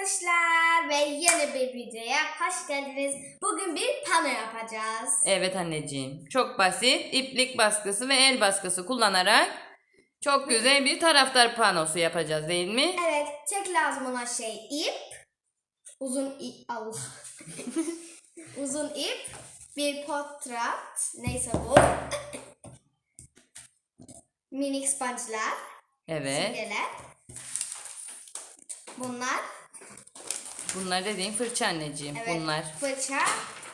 arkadaşlar ve yeni bir videoya hoş geldiniz. Bugün bir pano yapacağız. Evet anneciğim. Çok basit iplik baskısı ve el baskısı kullanarak çok güzel bir taraftar panosu yapacağız değil mi? Evet, tek lazım olan şey ip. Uzun ip, Allah. Uzun ip, bir potrat, neyse bu. Minik sponge'lar, Evet. simgeler. Bunlar, Bunlar dediğin fırça anneciğim. evet, Bunlar. fırça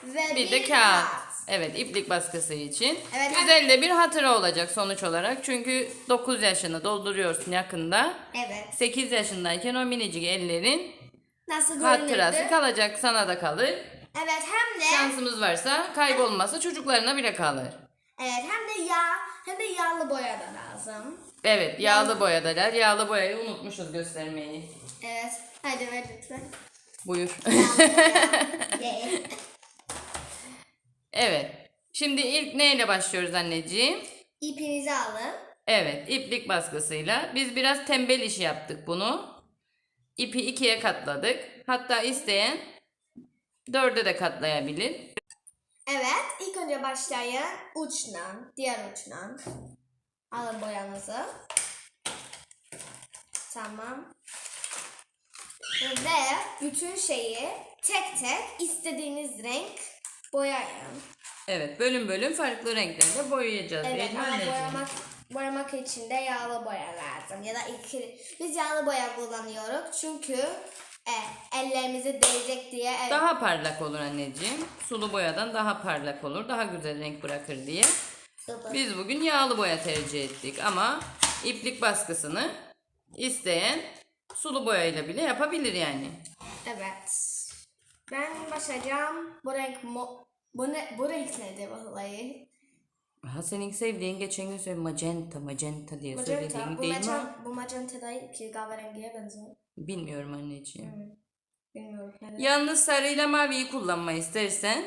ve Bir de kağıt. Evet iplik baskısı için. Evet, Güzel de bir hatıra olacak sonuç olarak. Çünkü 9 yaşını dolduruyorsun yakında. Evet. 8 yaşındayken o minicik ellerin Nasıl hatırası kalacak sana da kalır. Evet, hem de Şansımız varsa kaybolmazsa çocuklarına bile kalır. Evet hem de yağ hem de yağlı boya da lazım. Evet yağlı boyadalar. Yağlı boyayı unutmuşuz göstermeyi. Evet. Hadi ver lütfen. Buyur. Evet. Şimdi ilk neyle başlıyoruz anneciğim? İpinizi alın. Evet iplik baskısıyla. Biz biraz tembel işi yaptık bunu. İpi ikiye katladık. Hatta isteyen dörde de katlayabilir. Evet. ilk önce başlayın uçtan, diğer uçtan. Alın boyanızı. Tamam. Ve bütün şeyi tek tek istediğiniz renk boyayın. Evet bölüm bölüm farklı renklerde boyayacağız. Evet ama anneciğim? boyamak, boyamak için de yağlı boya lazım. Ya da ikili. Biz yağlı boya kullanıyoruz çünkü e, ellerimize değecek diye. evet. Daha parlak olur anneciğim. Sulu boyadan daha parlak olur. Daha güzel renk bırakır diye. Biz bugün yağlı boya tercih ettik ama iplik baskısını isteyen sulu boyayla bile yapabilir yani. Evet. Ben başlayacağım. Bu renk mo bu, ne, bu renk nedir vallahi? Ha senin sevdiğin geçen gün söyle magenta magenta diye söylediğin Magenta. Bu, değil mi? magenta, bu magenta değil ki kahverengiye benziyor. Bilmiyorum anneciğim. Bilmiyorum. Yani. Yalnız sarıyla maviyi kullanma istersen.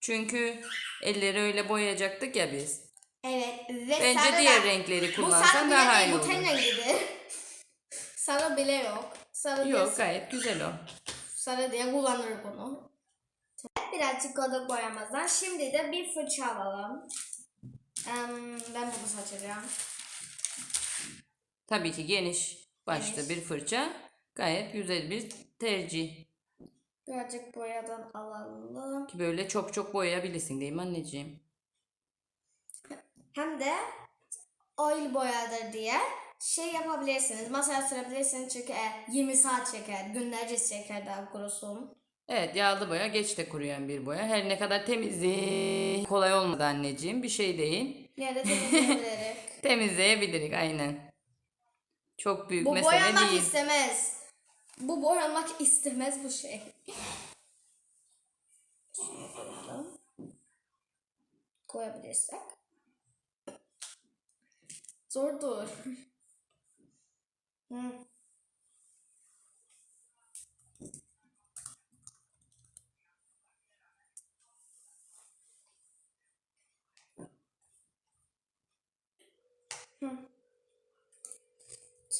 Çünkü elleri öyle boyayacaktık ya biz. Evet. Ve Bence sarı diğer da- renkleri Bu sarı kullansan daha iyi bu ten olur. rengidir. Sarı bile yok. Sarı Yok diye, gayet güzel o. sarı diye kullanır bunu. Birazcık kodok boyamazdan. Şimdi de bir fırça alalım. Em, ben bunu saçacağım. Tabii ki geniş başta Geniş. bir fırça gayet güzel bir tercih. Birazcık boyadan alalım. Ki böyle çok çok boyayabilirsin değil mi anneciğim? Hem de oil boyadır diye şey yapabilirsiniz. Masaya sürebilirsiniz çünkü e, 20 saat çeker. Günlerce çeker daha kurusun. Evet yağlı boya geç de kuruyan bir boya. Her ne kadar temizliği kolay olmadı anneciğim bir şey değil. Yine de temizleyebiliriz. Temizleyebilirik aynen. Çok büyük bu mesele boyanmak değil. istemez. Bu boyanmak istemez bu şey. Koyabilirsek. Zordur. Hı.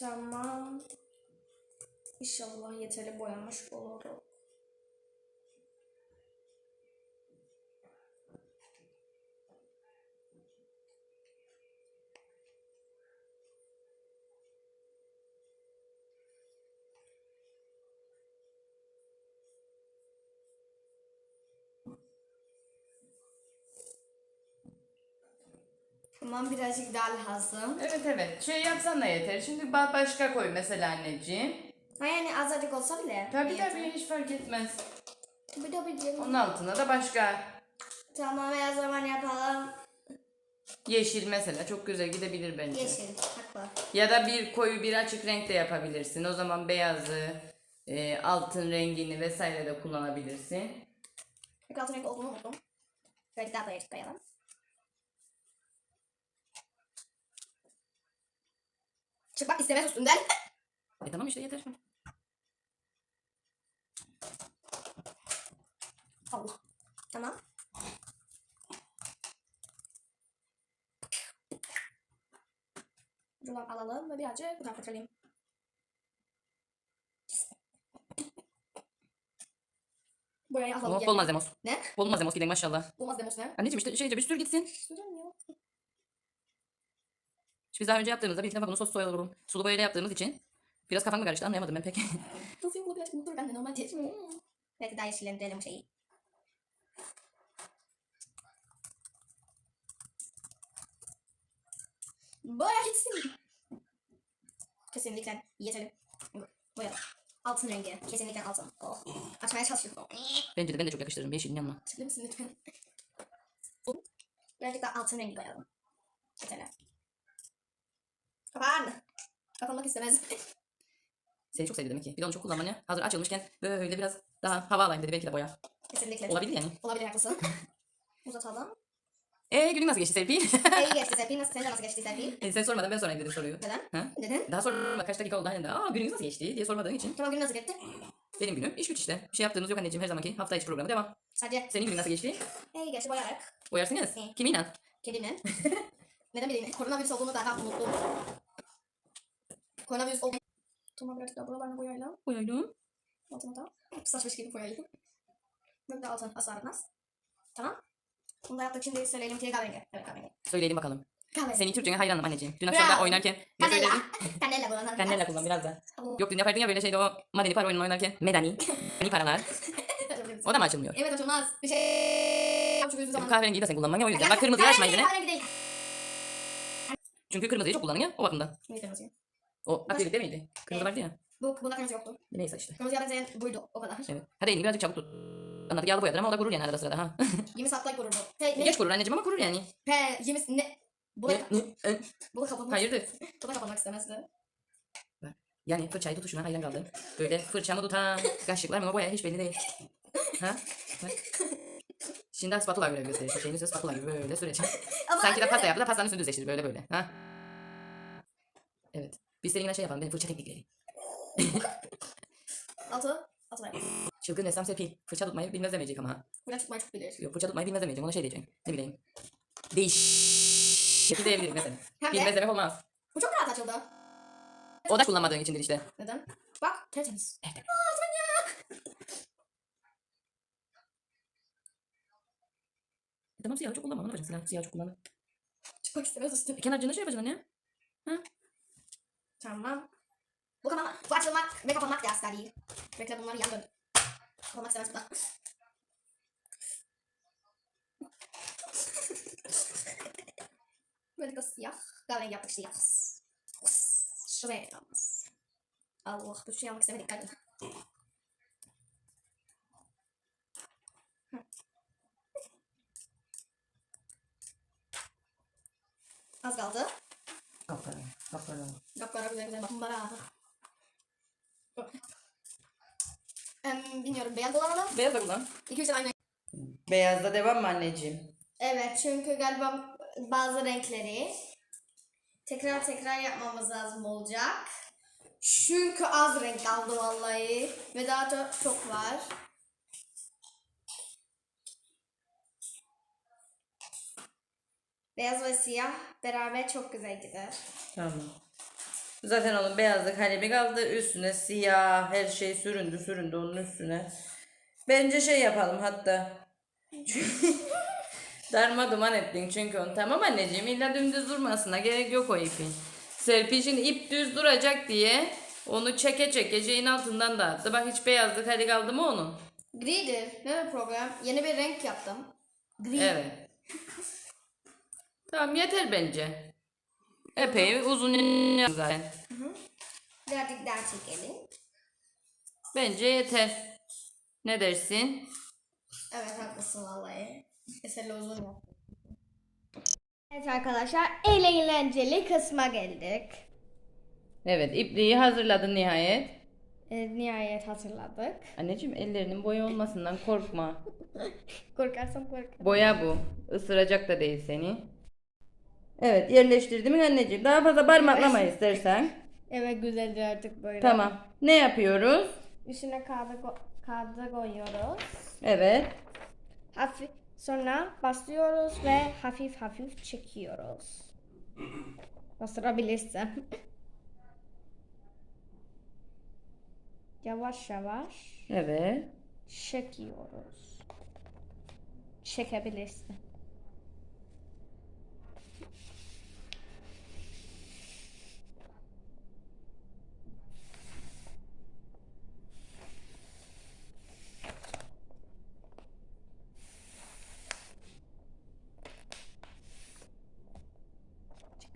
Tamam. İnşallah yeterli boyamış olurum. Tamam birazcık daha lazım. Evet evet şey yapsan da yeter. Şimdi ba- başka koy mesela anneciğim. Ha yani azıcık olsa bile. Tabii yeter. tabii hiç fark etmez. Tabii tabii canım. Onun altına da başka. Tamam o zaman yapalım. Yeşil mesela çok güzel gidebilir bence. Yeşil. Haklı. Ya da bir koyu bir açık renk de yapabilirsin. O zaman beyazı, e, altın rengini vesaire de kullanabilirsin. Peki altın renk olduğunu unuttum. Böyle daha böyle koyalım. Çıkmak istemez üstünden. E tamam işte yeter. Allah. Tamam. Ucundan alalım ve birazcık bu tarafa fırçalayayım. Boyayı alalım. Gel. bol malzemos. Ne? Bol malzemos gidelim maşallah. Olmaz demos ne? Anneciğim işte şeyce bir sürü gitsin. Söylemiyor. İşte biz daha önce yaptığımızda bir defa bunu sos soyalı sulu boyayla yaptığımız için biraz kafam mı karıştı anlayamadım ben pek. Nasıl bu biraz unutur ben de normal değil. Belki daha yeşillendirelim şeyi. Boya gitsin. Kesinlikle yeterli. Boya. Altın rengi. Kesinlikle altın. Oh. Açmaya çalışıyorum. Bence de ben de çok yakıştırırım yeşilin yanına. Açabilir misin lütfen? Birazcık daha altın rengi koyalım. Yeterli. Kapan. Kapanmak istemez. Seni çok sevdi demek ki. Bir de onu çok kullanman ya. Hazır açılmışken böyle biraz daha hava alayım dedi belki de boya. Kesinlikle. Olabilir yani. Olabilir haklısın. Uzatalım. Eee günün nasıl geçti Serpil? İyi geçti Serpil. Nasıl, sence nasıl geçti Serpil? E, sen sormadan ben sorayım dedim soruyu. Neden? Ha? Neden? Daha sonra kaç dakika oldu hani de aa gününüz nasıl geçti diye sormadığın için. Tamam gün nasıl geçti? Benim günüm iş güç işte. Bir şey yaptığımız yok anneciğim her zamanki hafta içi programı devam. Sadece Senin günün nasıl geçti? iyi geçti boyarak. Boyarsınız. Hı. Kiminle? Kedimle. Neden bileyim? Koronavirüs olduğunu daha unuttum. Koronavirüs olduğunu... Tuma birazcık daha buralarına boyayla. Boyaydım. Altına da. Saçmış gibi boyayla. Böyle de altın asla aratmaz. Tamam. Bunu da yaptık şimdi söyleyelim ki kahverengi. Evet kahverengi. Söyleyelim bakalım. Kahverengi. Senin Türkçene hayranım anneciğim. Dün akşam da Bravo. oynarken ne Kanella. söyledin? Kanella bulanlar. Kanella kullan biraz da. Yok. Dün yapardın ya böyle şeyde o madeni para oyununu oynarken. Medani. Medeni paralar. O da mı açılmıyor? Evet açılmaz. Bir şey... Çok Bu zaman. kahverengiyi de sen kullanman ya o yüzden. Bak kırmızıyı açma yine. Kahverengi değil. Çünkü kırmızıyı çok kullanın ya o bakımdan. Ne kırmızı? O akrilikte miydi? Kırmızı vardı ya. Bu, bunda kırmızı yoktu. Neyse işte. Kırmızıya benzeyen buydu. O kadar. Evet. Hadi elini birazcık çabuk tut. Anladık yağlı boyadır ama o da kurur yani arada sırada ha. 20 saat like kururdu. Hey, ne? Geç kurur anneciğim ama kurur yani. He, 20 ne? Bu da, bu da kapanmak. Hayırdır? Bu da kapanmak istemezdi. Yani fırçayı tutuşuna hayran kaldım. Böyle fırçamı tutan kaşıklar mı boya hiç belli değil. Ha? Bak. Şimdi spatula göre gösterir. Şu şeyin üstüne spatula gibi böyle süreceğim. Ama Sanki de pasta yaptı da pastanın üstünü düzleştirdi böyle böyle. Ha? Evet. Biz seninle şey yapalım. Benim fırça teknikleri. Altı. Altı ver. Çılgın ressam Serpil. Fırça tutmayı bilmez demeyecek ama. Buradan çıkmayı çok bilir. Yok fırça tutmayı bilmez demeyeceğim. Ona şey diyeceğim. Ne bileyim. Değiş. Şekil diyebilirim mesela. Hem Bilmez de demek olmaz. bu çok rahat açıldı. O da kullanmadığın içindir işte. Neden? Bak tertemiz. Evet. Tamam siyahı çok kullanma. Ne yapacaksın? Siyah, siyahı çok kullanma. Çıkmak istemez üstüne. E, kenarcığına şey yapacaksın anne. Tamam. Bu kapanmak, bu açılmak ve kapanmak da asla değil. Bekle bunları yan dön. Kapanmak istemez bu da. Böyle siyah. Kahverengi yaptık siyah. Şuraya yalnız. Allah bu şey almak istemedik hadi. Az kaldı. Aferin. Aferin. Kapkara güzel güzel bakın bana. Em, bilmiyorum beyaz kullanalım. Beyaz da kullan. İki üç tane aynı. Beyazda devam mı anneciğim? Evet çünkü galiba bazı renkleri tekrar tekrar yapmamız lazım olacak. Çünkü az renk kaldı vallahi. Ve daha da çok var. Beyaz ve siyah beraber çok güzel gider. Tamam. Zaten onun beyazlık bir kaldı. Üstüne siyah her şey süründü süründü onun üstüne. Bence şey yapalım hatta. Darma duman ettin çünkü onu. Tamam anneciğim illa dümdüz durmasına gerek yok o ipin. Serpil şimdi ip düz duracak diye onu çeke çeke şeyin altından dağıttı. Bak hiç beyazlık hadi kaldı mı onun? Gridir. Ne problem? Yeni bir renk yaptım. Gri. Evet. tamam yeter bence. Epey uzun zaten. Birazcık daha çekelim. Bence yeter. Ne dersin? Evet haklısın vallahi. Eserle uzun yaptım. Evet arkadaşlar en eğlenceli kısma geldik. Evet ipliği hazırladın nihayet. E, nihayet hatırladık. Anneciğim ellerinin boya olmasından korkma. Korkarsam kork. Boya bu. Isıracak da değil seni. Evet yerleştirdim anneciğim? Daha fazla parmaklama istersen. Evet güzeldir artık böyle. Tamam. Ne yapıyoruz? Üstüne kağıdı, ko- kağıdı koyuyoruz. Evet. Hafif sonra bastırıyoruz ve hafif hafif çekiyoruz. Bastırabilirsen. yavaş yavaş. Evet. çekiyoruz. Çekebilirsin.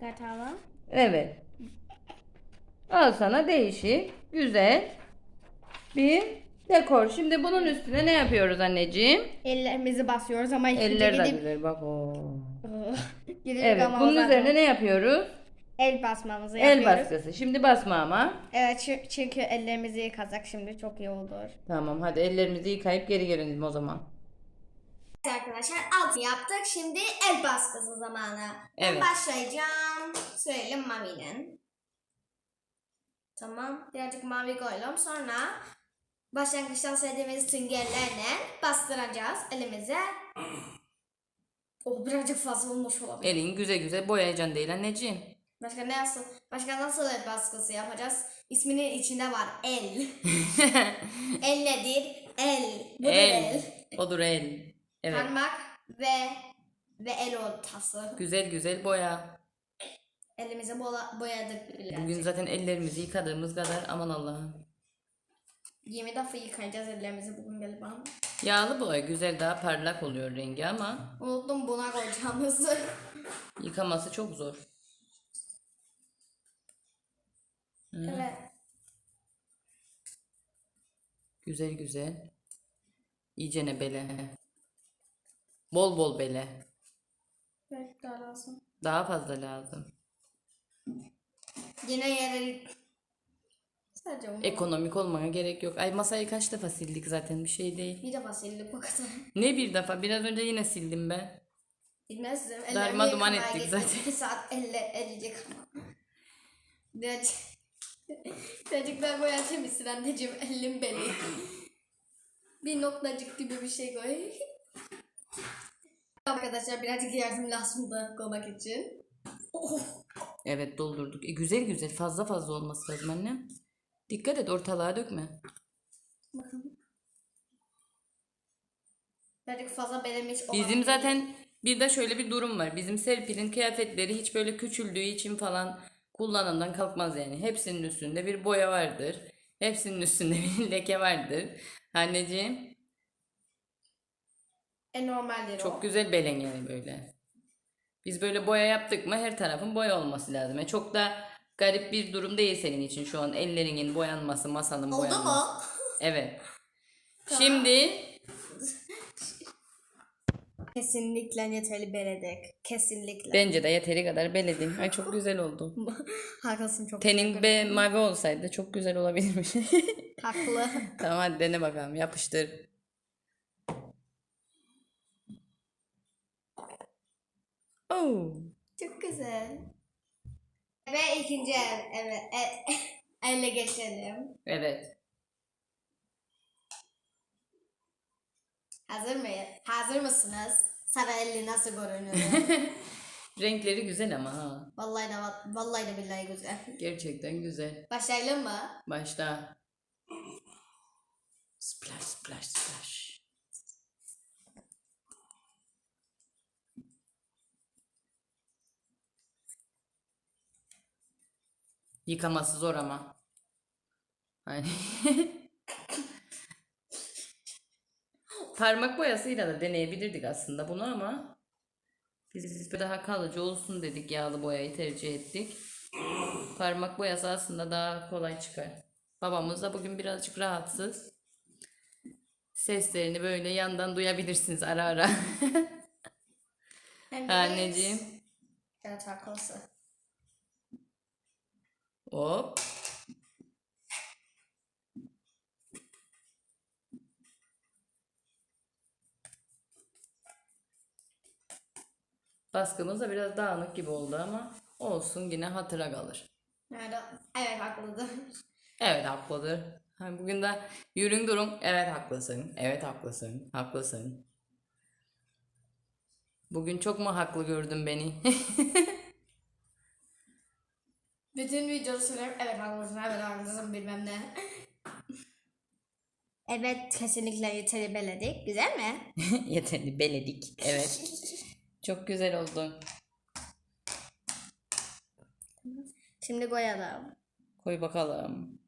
Çıkartalım. Evet. Al sana değişik, güzel bir dekor. Şimdi bunun üstüne ne yapıyoruz anneciğim? Ellerimizi basıyoruz ama ilk önce Eller de gidip, güzel bak o. gidip Evet, yıkamamız bunun lazım. üzerine ne yapıyoruz? el basmamızı El yapıyoruz. baskısı. Şimdi basma ama. Evet çü- çünkü ellerimizi yıkasak şimdi çok iyi olur. Tamam hadi ellerimizi yıkayıp geri gelelim o zaman. Arkadaşlar altı yaptık. Şimdi el baskısı zamanı. Evet. Ben başlayacağım. Söyleyelim mavinin. Tamam. Birazcık mavi koyalım. Sonra başlangıçtan söylediğimiz süngerlerle bastıracağız elimize. Oh birazcık fazla olmuş olabilir. Elin güzel güzel boyayacaksın değil anneciğim. Başka ne nasıl? Başka nasıl el baskısı yapacağız? İsminin içinde var el. el nedir? El. Bu el. el. Odur el. Evet. Parmak ve ve el ortası. Güzel güzel boya. Elimizi bola, boyadık bile. Bugün zaten ellerimizi yıkadığımız kadar aman Allah'ım. 20 defa yıkayacağız ellerimizi bugün galiba. Yağlı boya güzel daha parlak oluyor rengi ama Unuttum buna koyacağımızı. yıkaması çok zor. evet. Güzel güzel. İyicene bele. Bol bol bele. Belki daha lazım. Daha fazla lazım. Yine yerleri... Sadece onu. Ekonomik olmaya gerek yok. Ay masayı kaç defa sildik zaten bir şey değil. Bir defa sildik o kadar. Ne bir defa? Biraz önce yine sildim ben. Bilmezdim. Darma Ellerimi duman yıkamaya ettik gittim. zaten. Bir saat elle, el yıkama. Birazcık... Birazcık daha boyayacağım mısın anneciğim? Elim beli. bir noktacık gibi bir şey koy. Arkadaşlar birazcık yardım lazım da koymak için. Oh. Evet doldurduk. E, güzel güzel fazla fazla olması lazım annem. Dikkat et ortalığa dökme. Bakın. Birazcık fazla belemiş olan. Bizim zaten bir de şöyle bir durum var. Bizim Serpil'in kıyafetleri hiç böyle küçüldüğü için falan kullanımdan kalkmaz yani. Hepsinin üstünde bir boya vardır. Hepsinin üstünde bir leke vardır. Anneciğim En normaldir o. çok güzel belen yani böyle. Biz böyle boya yaptık mı her tarafın boya olması lazım. Yani çok da garip bir durum değil senin için şu an ellerinin boyanması, masanın Oldu boyanması. mu? Evet. Şimdi Kesinlikle yeterli beledik. Kesinlikle. bence de yeteri kadar beledin. Ay çok güzel oldu. Haklısın çok. Tenin be mavi olsaydı çok güzel olabilirmiş. Haklı. tamam hadi dene bakalım yapıştır. Çok güzel. Ve ikinci el. Evet. E, elle geçelim. Evet. Hazır mıyız? Hazır mısınız? Sarı elli nasıl görünüyor? Renkleri güzel ama ha. vallahi de vallahi de billahi güzel. Gerçekten güzel. Başlayalım mı? Başla. Splash splash splash. Yıkaması zor ama. Hani Parmak boyasıyla da deneyebilirdik aslında bunu ama biz daha kalıcı olsun dedik yağlı boyayı tercih ettik. Parmak boyası aslında daha kolay çıkar. Babamız da bugün birazcık rahatsız. Seslerini böyle yandan duyabilirsiniz ara ara. Anneciğim. Evet haklısın. Hop. Baskımız da biraz dağınık gibi oldu ama olsun yine hatıra kalır. Nerede? Evet haklıdır. Evet haklıdır. Ha, Bugün de yürün durun. Evet haklısın. Evet haklısın. Haklısın. Bugün çok mu haklı gördün beni? Bütün videoda söylerim evet haklısın evet haklısın bilmem ne. Evet kesinlikle yeteri beledik. Güzel mi? Yeterli beledik. Evet. Çok güzel oldu. Şimdi koyalım. Koy bakalım.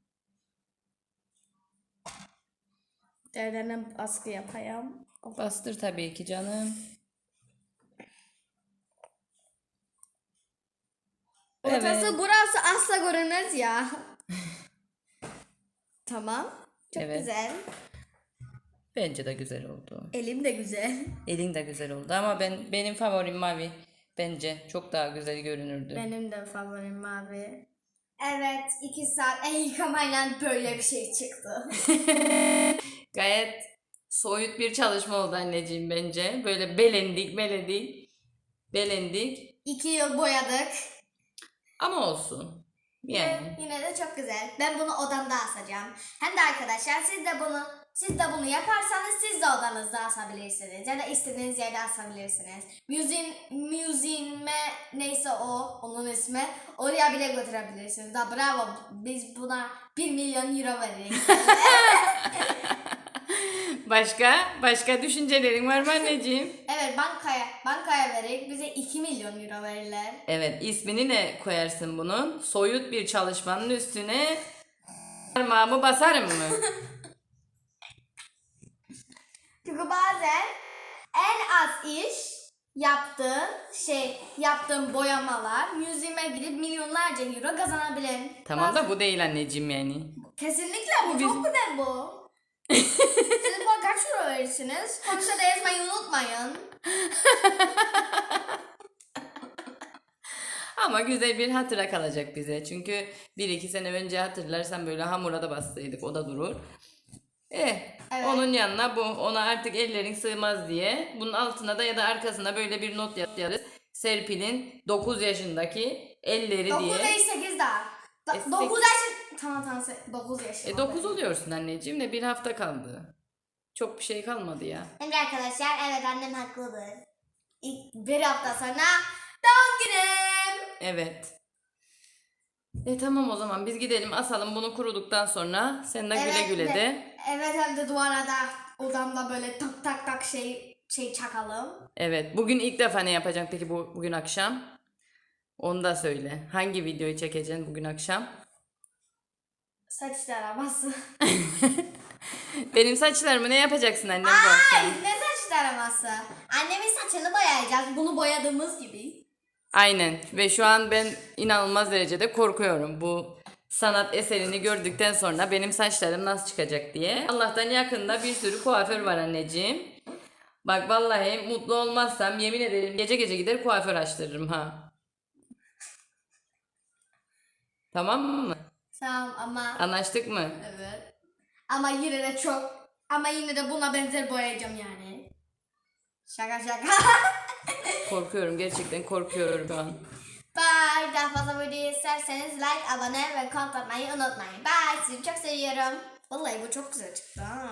Derlerine baskı yapayım. Bastır tabii ki canım. Ortası Evet. burası asla görünmez ya. tamam. Çok Evet. güzel. Bence de güzel oldu. Elim de güzel. Elin de güzel oldu ama ben benim favorim mavi. Bence çok daha güzel görünürdü. Benim de favorim mavi. Evet, iki saat el yıkamayla böyle bir şey çıktı. Gayet soyut bir çalışma oldu anneciğim bence. Böyle belendik belendik. Belendik. İki yıl boyadık. Ama olsun. Yani. Yine de çok güzel. Ben bunu odamda asacağım. Hem de arkadaşlar siz de bunu siz de bunu yaparsanız siz de odanızda asabilirsiniz. Ya da istediğiniz yerde asabilirsiniz. Müziğin, müziğinme neyse o, onun ismi. Oraya bile götürebilirsiniz. Da bravo. Biz buna 1 milyon euro veririz. Başka? Başka düşüncelerin var mı anneciğim? evet bankaya bankaya vererek bize 2 milyon euro verirler. Evet ismini ne koyarsın bunun? Soyut bir çalışmanın üstüne parmağımı basarım mı? Çünkü bazen en az iş yaptığın şey, yaptığın boyamalar müziğime gidip milyonlarca euro kazanabilirim. tamam da bu değil anneciğim yani. Kesinlikle bu. Çok güzel bu. Siz bana kaç euro verirsiniz? Komisyada yazmayı unutmayın. Ama güzel bir hatıra kalacak bize. Çünkü bir iki sene önce hatırlarsan böyle hamura da bastıydık o da durur. Eh Evet. onun yanına bu ona artık ellerin sığmaz diye bunun altına da ya da arkasına böyle bir not yazarız. Serpil'in 9 yaşındaki elleri 9 diye. değil 8 daha. E, 9 yaş... Tamam tamam 9 yaş. E 9 oluyorsun anneciğim de bir hafta kaldı. Çok bir şey kalmadı ya. Şimdi arkadaşlar evet annem haklıdır. İlk bir hafta sonra doğum günüm. Evet. E tamam o zaman biz gidelim asalım bunu kuruduktan sonra sen de güle Evet, güle de. Evet hem de duvara da odamda böyle tak tak tak şey şey çakalım. Evet bugün ilk defa ne yapacaksın peki bu bugün akşam? Onu da söyle. Hangi videoyu çekeceksin bugün akşam? Saç taraması. Benim saçlarımı ne yapacaksın annem bu akşam? Ay ne saç taraması? Annemin saçını boyayacağız. Bunu boyadığımız gibi. Aynen ve şu an ben inanılmaz derecede korkuyorum bu sanat eserini gördükten sonra benim saçlarım nasıl çıkacak diye. Allah'tan yakında bir sürü kuaför var anneciğim. Bak vallahi mutlu olmazsam yemin ederim gece gece gider kuaför açtırırım ha. Tamam mı? Tamam ama Anlaştık mı? evet. Ama yine de çok ama yine de buna benzer boyayacağım yani. Şaka şaka. Korkuyorum gerçekten korkuyorum an. Bye. Daha fazla video isterseniz like, abone ve atmayı unutmayın. Bye. Sizi çok seviyorum. Vallahi bu çok güzel çıktı ha.